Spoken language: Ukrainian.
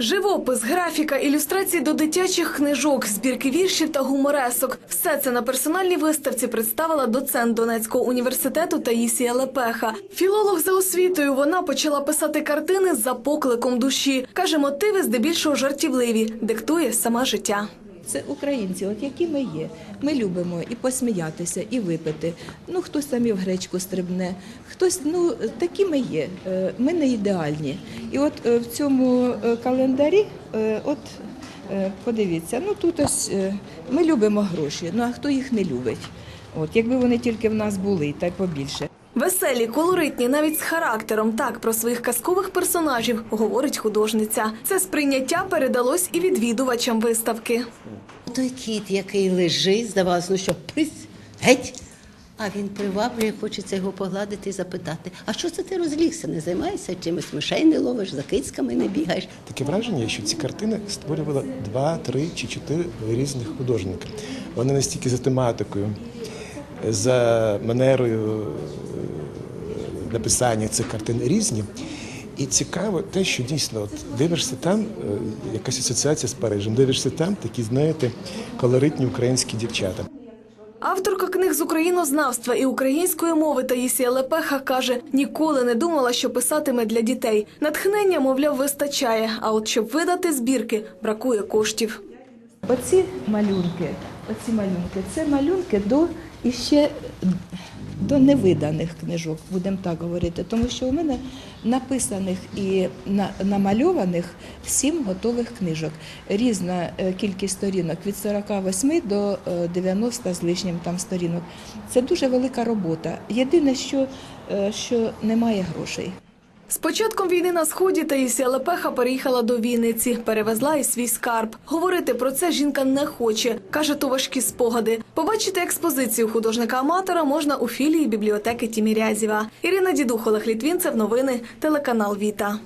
Живопис, графіка, ілюстрації до дитячих книжок, збірки віршів та гуморесок – все це на персональній виставці представила доцент Донецького університету Таїсія Лепеха. Філолог за освітою вона почала писати картини за покликом душі. Каже, мотиви здебільшого жартівливі, диктує саме життя. Це українці, от які ми є. Ми любимо і посміятися, і випити. Ну хтось там і в гречку стрибне, хтось ну такі ми є. Е, Ми не ідеальні. І от е, в цьому е, календарі, от подивіться, ну тут ось ми любимо гроші. Ну а хто їх не любить? От якби вони тільки в нас були, та й побільше. Веселі, колоритні, навіть з характером. Так про своїх казкових персонажів говорить художниця. Це сприйняття передалось і відвідувачам виставки. Той кіт, який лежить, здавалося, ну що, прись, геть. А він приваблює, хочеться його погладити і запитати: а що це ти розлігся? Не займаєшся чимось, мишей не ловиш, за кицьками не бігаєш. Таке враження, що ці картини створювали два, три чи чотири різних художника. Вони настільки за тематикою, за манерою написання цих картин різні. І цікаво те, що дійсно от дивишся там, е, якась асоціація з Парижем, дивишся там такі, знаєте, колоритні українські дівчата. Авторка книг з українознавства і української мови Таїсія Лепеха каже, ніколи не думала, що писатиме для дітей. Натхнення, мовляв, вистачає. А от щоб видати збірки, бракує коштів. Оці малюнки, оці малюнки, це малюнки до іще до невиданих книжок, будемо так говорити, тому що у мене написаних і на- намальованих сім готових книжок. Різна е, кількість сторінок від 48 до е, 90 з лишнім там сторінок. Це дуже велика робота. Єдине, що, е, що немає грошей. З початком війни на сході Таїсія Лепеха переїхала до Вінниці, перевезла і свій скарб. Говорити про це жінка не хоче. каже, то важкі спогади. Побачити експозицію художника-аматора можна у філії бібліотеки Тімірязєва. Ірина Дідух, Літвінцев. Новини телеканал Віта.